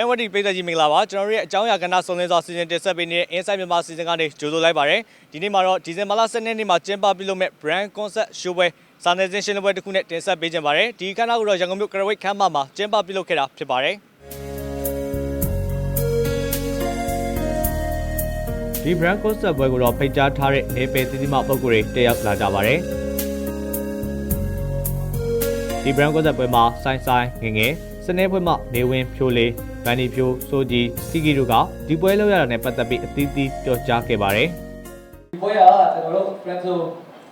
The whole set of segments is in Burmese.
ရန်ဝတီပြည်သက်ကြီးမင်္ဂလာပါကျွန်တော်တို့ရဲ့အကြောင်းအရာကဏ္ဍစုံလင်းစွာစီစဉ်တင်ဆက်ပေးနေတဲ့ Inside မြန်မာစီစဉ်ကနေကြိုဆိုလိုက်ပါရစေဒီနေ့မှာတော့ဒီဇင်ဘာလ12ရက်နေ့မှာကျင်းပပြုလုပ်မဲ့ Brand Concept Show ပွဲစာနယ်ဇင်းရှင်းလင်းပွဲတစ်ခုနဲ့တင်ဆက်ပေးကြပါရစေဒီခန်းကိုတော့ရန်ကုန်မြို့ကရဝိတ်ခမ်းမမှာကျင်းပပြုလုပ်ခဲ့တာဖြစ်ပါတယ်ဒီ brand concept ပွဲကိုတော့ဖိတ်ကြားထားတဲ့နေပယ်သီးသီးမှပုံကိုယ်တွေတက်ရောက်လာကြပါတယ်ဒီ brand concept ပွဲမှာဆိုင်းဆိုင်းငယ်ငယ်စ နေပွဲမှာနေဝင်ဖြိုးလေးဗန်နီဖြိုးစိုးကြီးစီကီတို့ကဒီပွဲလောက်ရတာနဲ့ပတ်သက်ပြီးအသီးသီးပြောကြားခဲ့ပါတယ်ဒီပွဲကကျွန်တော်တို့ Franzo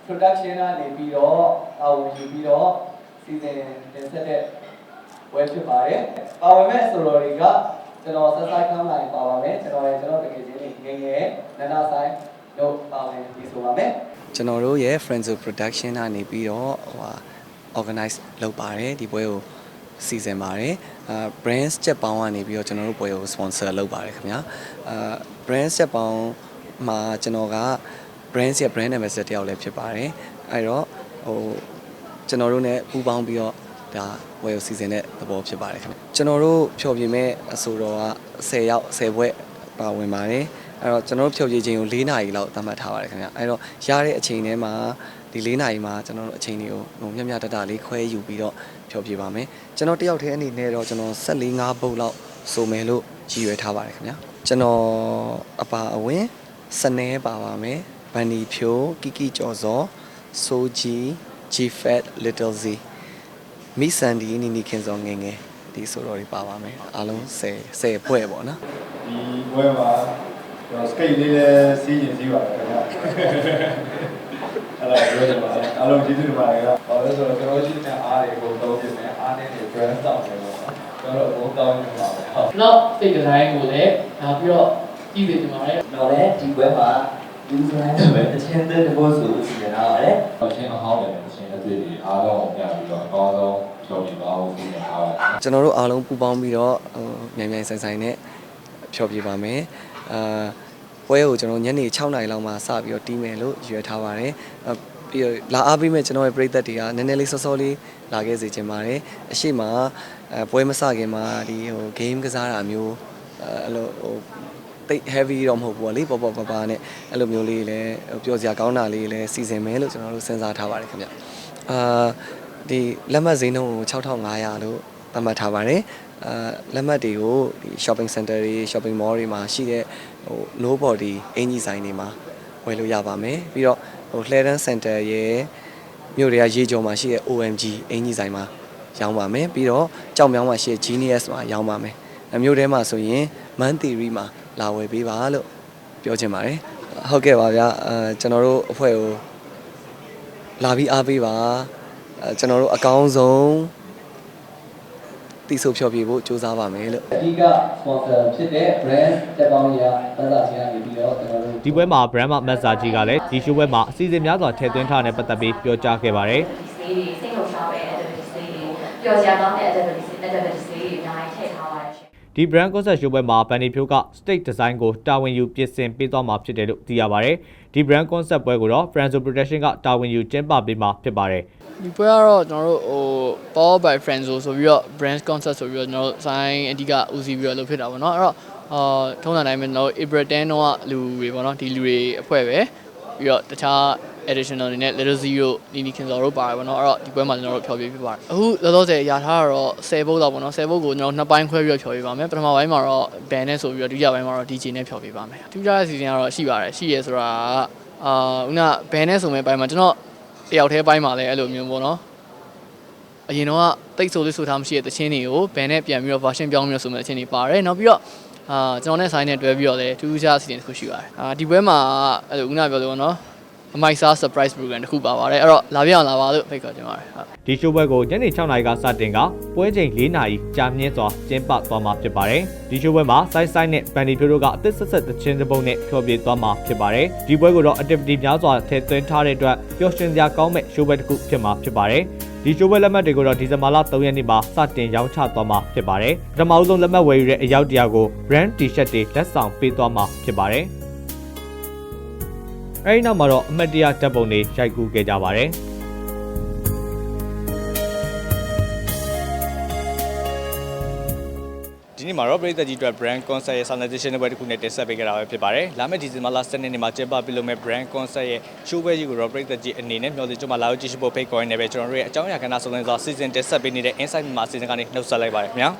Production ကနေပြီးတော့အာဝန်ယူပြီးတော့စီစဉ်တင်ဆက်တဲ့ပွဲဖြစ်ပါတယ်။ပါဝင်မဲ့ဆိုတော်တွေကကျွန်တော်ဆက်ဆိုင်ခမ်းလိုက်ပါပါမယ်။ကျွန်တော်ရဲ့ကျွန်တော်တကယ်ချင်းငယ်ငယ်နန္ဒဆိုင်တို့ပါဝင်ပြီးဆိုပါမယ်။ကျွန်တော်တို့ရဲ့ Friendzo Production ကနေပြီးတော့ဟိုဟာ organize လုပ်ပါတယ်ဒီပွဲကို စီစဉ်ပါတယ်အာ brands ချက်ပေါင်းကနေပြီးတော့ကျွန်တော်တို့ပွဲကို sponsor လုပ်ပါတယ်ခင်ဗျာအာ brands ချက်ပေါင်းမှာကျွန်တော်က brands ရဲ့ brand ambassador တယောက်လည်းဖြစ်ပါတယ်အဲ့တော့ဟိုကျွန်တော်တို့ ਨੇ ပူးပေါင်းပြီးတော့ဒါဝယ်ကိုစီစဉ်တဲ့သဘောဖြစ်ပါတယ်ခင်ဗျကျွန်တော်တို့ဖြော်ပြမဲ့အဆိုတော်က10ရောက်10ဘွဲ့ပါဝင်ပါတယ်အဲ့တော့ကျွန်တော်တို့ဖြော်ပြခြင်းကို4နာရီလောက်သတ်မှတ်ထားပါတယ်ခင်ဗျအဲ့တော့ရတဲ့အချိန်ထဲမှာ ဒီ4နာရီမှာကျွန်တော်တို့အချိန်တွေကိုဟိုမျက်မျှတတလေးခွဲယူပြီးတော့ဖြော်ပြပါမယ်ကျွန်တော်တယောက်တည်းအနေနဲ့တော့ကျွန်တော်14 5ပုတ်လောက်စုံမယ်လို့ရည်ရွယ်ထားပါတယ်ခင်ဗျကျွန်တော်အပါအဝင်စနေပါပါမယ်ဗန်နီဖြိုကီကီကျော်စောဆိုဂျီ G Fat Little Z မိဆန်ဒီနီနီခင်စောငယ်ငယ်ဒီဆိုတော့တွေပါပါမယ်အားလုံး10 10ဖွဲ့ပေါ့နော်ဒီဘွဲမှာကျွန်တော်စကိတ်လေးလည်းစီးရင်စီးပါတယ်ခင်ဗျာ အဲ့ဒါပြောချင်ပါတယ်အားလုံးကျေးဇူးတင်ပါတယ်ခင်ဗျာဘာလို့လဲဆိုတော့ကျွန်တော်ရှိတဲ့အားတွေကိုသုံးပြနေအားနဲ့ brand တောင်းနေပါတော့ကျွန်တော်တို့ဘုံတောင်းနေပါပဲဟုတ်နောက်စိတ်ဒီဇိုင်းကိုလည်းနောက်ပြီးတော့ကြည့်နေကြပါမယ်တော့လည်းဒီဘက်မှာ user နဲ့ပဲတစ်ချင်းတဲ့ဘောဆိုစီစဉ်ထားပါတယ်အချင်းအဟောင်းတယ်အချင်းအသေးတွေအားလုံးကိုပြန်ပြီးတော့အကောင်းဆုံးကြော်ပြပါဦးစီစဉ်ထားပါတယ်ကျွန်တော်တို့အားလုံးပူးပေါင်းပြီးတော့ဟိုမြန်မြန်ဆိုင်ဆိုင်နဲ့ဖြောပြပါမယ်အာ ပွဲကိုကျွန်တော်ညနေ6နာရီလောက်မှစပြီးတော့တီးမယ်လို့ရည်ရွယ်ထားပါတယ်အာပြီးတော့လာအားပေးမဲ့ကျွန်တော်ရဲ့ပရိသတ်တွေကနည်းနည်းလေးစောစောလေးလာခဲ့စေချင်ပါတယ်အရှိမအဲပွဲမစခင်မှာဒီဟို game ကစားတာမျိုးအဲအဲ့လိုဟိုတိတ် heavy တော့မဟုတ်ဘူးပေါ့လေပေါ့ပေါ့ပါပါနဲ့အဲ့လိုမျိုးလေးလည်းပျော်စရာကောင်းတာလေးလည်းစီစဉ်မယ်လို့ကျွန်တော်တို့စဉ်းစားထားပါတယ်ခင်ဗျအာဒီလက်မှတ်ဈေးနှုန်းကို6500လို့သတ်မှတ်ထားပါတယ်အာလက်မှတ်တွေကိုဒီ shopping center တွေ shopping mall တွေမှာရှိတဲ့ဟို nobody အင်ကြီးဆိုင်တွေမှာဝယ်လို့ရပါမယ်ပြီးတော့ဟို Claren Center ရဲ့မြို့တွေကရေကျော်မှာရှိတဲ့ OMG အင်ကြီးဆိုင်မှာရောင်းပါမယ်ပြီးတော့ကြောက်မြောင်းမှာရှိတဲ့ Genius မှာရောင်းပါမယ်အမျိုးထဲမှာဆိုရင် Man Theory မှာလာဝယ်ပေးပါလို့ပြောချင်ပါတယ်ဟုတ်ကဲ့ပါဗျာအဲကျွန်တော်တို့အဖွဲ့ကိုလာပြီးအားပေးပါအဲကျွန်တော်တို့အကောင်းဆုံး တိဆိုဖြောပြဖို့စူးစမ်းပါမယ်လို့အဓိက sponsor ဖြစ်တဲ့ brand တက်ပေါင်းရပတ်သက်ခြင်းကနေပြီးတော့ကျွန်တော်တို့ဒီပွဲမှာ brand မက်ဆာကြီးကလည်းဒီ show ပွဲမှာအစီအစဉ်များစွာထည့်သွင်းထားတဲ့ပတ်သက်ပြီးပြောကြားခဲ့ပါတယ် display တွေစိတ်လှုပ်ရှားတဲ့ activity display တွေပျော်စရာကောင်းတဲ့ activity activity display တွေအများကြီးထည့်ထားပါတယ်ရှင်ဒီ brand concept show ပွဲမှာ Bunny Pyo က state design ကိုတာဝန်ယူပြင်ဆင်ပေးသွားမှာဖြစ်တယ်လို့သိရပါတယ် ဒီ brand concept ပွဲကိုတော့ Franzo Production ကတာဝန်ယူကျင်းပပေးမှာဖြစ်ပါတယ်ဒီပွဲကတော့ကျွန်တော်တို့ဟို Power by Friendzo ဆိုပြီးတော့ brand concept ဆိုပြီးတော့ကျွန်တော်တို့ sign အဓိကဦးစီးပြီးတော့လုပ်ဖြစ်တာပေါ့နော်အဲ့တော့အာထုံးစံတိုင်းပဲကျွန်တော်တို့ April 10တော့လူတွေပေါ့နော်ဒီလူတွေအဖွဲ့ပဲပြီးတော့တခြား additional တွေနဲ့ little zero နီနီခင်စော်တို့ပါတယ်ပေါ့နော်အဲ့တော့ဒီပွဲမှာကျွန်တော်တို့ဖျော်ပြဖြစ်ပါတယ်အခုလောလောဆယ်ရထားတာတော့10ဘုတ်တော့ပေါ့နော်10ဘုတ်ကိုကျွန်တော်နှစ်ပိုင်းခွဲပြီးတော့ဖျော်ပြပါမယ်ပထမပိုင်းမှာတော့ band နဲ့ဆိုပြီးတော့ဒုတိယပိုင်းမှာတော့ DJ နဲ့ဖျော်ပြပါမယ်ဒုတိယစီစဉ်ကတော့ရှိပါတယ်ရှိရဲဆိုတာကအာခုန band နဲ့ဆိုမဲ့ပိုင်းမှာကျွန်တော်တယောက်တည်းပိုင်းမှာလည်းအဲ့လိုမျိုးပေါ့နော်အရင်တော့တိတ်ဆိုလေးဆိုထားမရှိတဲ့တချင်းတွေကိုဘန်နဲ့ပြန်ပြီးတော့ version ပြောင်းပြီးတော့ဆိုမဲ့တချင်းတွေပါတယ်နောက်ပြီးတော့အာကျွန်တော်နဲ့ sign နဲ့တွဲပြီးတော့လည်းတူးခြားစီစဉ်တစ်ခုရှိပါတယ်အာဒီပွဲမှာအဲ့လိုခုနပြောလို့ပေါ့နော် အမိုက်စား surprise program တစ်ခုပါပါတယ်အဲ့တော့လာပြအောင်လာပါလို့ဖိတ်ခေါ်ချင်ပါတယ်ဟုတ်ဒီ show ပွဲကိုညနေ6နာရီကစတင်ကပွဲချိန်4နာရီကြာမြင့်စွာကျင်းပသွားမှာဖြစ်ပါတယ်ဒီ show ပွဲမှာ side side နဲ့ Bunny Pyo တို့ကအသစ်ဆက်ဆက်သချင်းတစ်ပုဒ်နဲ့ဖျော်ဖြေသွားမှာဖြစ်ပါတယ်ဒီပွဲကိုတော့ activity များစွာထည့်သွင်းထားတဲ့အတွက်ပျော်ရွှင်စရာကောင်းမဲ့ show ပွဲတစ်ခုဖြစ်မှာဖြစ်ပါတယ်ဒီ show ပွဲလက်မှတ်တွေကိုတော့ဒီဇင်ဘာလ3ရက်နေ့မှာစတင်ရောင်းချသွားမှာဖြစ်ပါတယ်ပထမအဆုံးလက်မှတ်ဝယ်ယူတဲ့အယောက်တရာကို brand t-shirt တွေလက်ဆောင်ပေးသွားမှာဖြစ်ပါတယ် အဲဒီနောက်မှာတော့အမှတ်တရဓာတ်ပုံတွေရိုက်ကူးခဲ့ကြပါတယ်ဒီနေ့မှာတော့ပြည်သက်ကြီးအတွက် brand concert ရဲ့ soundization ပွဲတစ်ခုနဲ့တင်ဆက်ပေးကြတာပဲဖြစ်ပါတယ်လာမယ့်ဒီဇင်ဘာလ7ရက်နေ့မှာကျင်းပပြုလုပ်မဲ့ brand concert ရဲ့ show ပွဲကြီးကိုတော့ပြည်သက်ကြီးအနေနဲ့မျှော်လင့်ကြမှာလာရောက်ကြည့်ရှုဖို့ဖိတ်ခေါ်နေပဲကျွန်တော်တို့ရဲ့အကြောင်းအရာကဏ္ဍစုံလင်စွာစီစဉ်တင်ဆက်ပေးနေတဲ့ insight မှာစီစဉ်ကနေနှုတ်ဆက်လိုက်ပါတယ်ခင်ဗျာ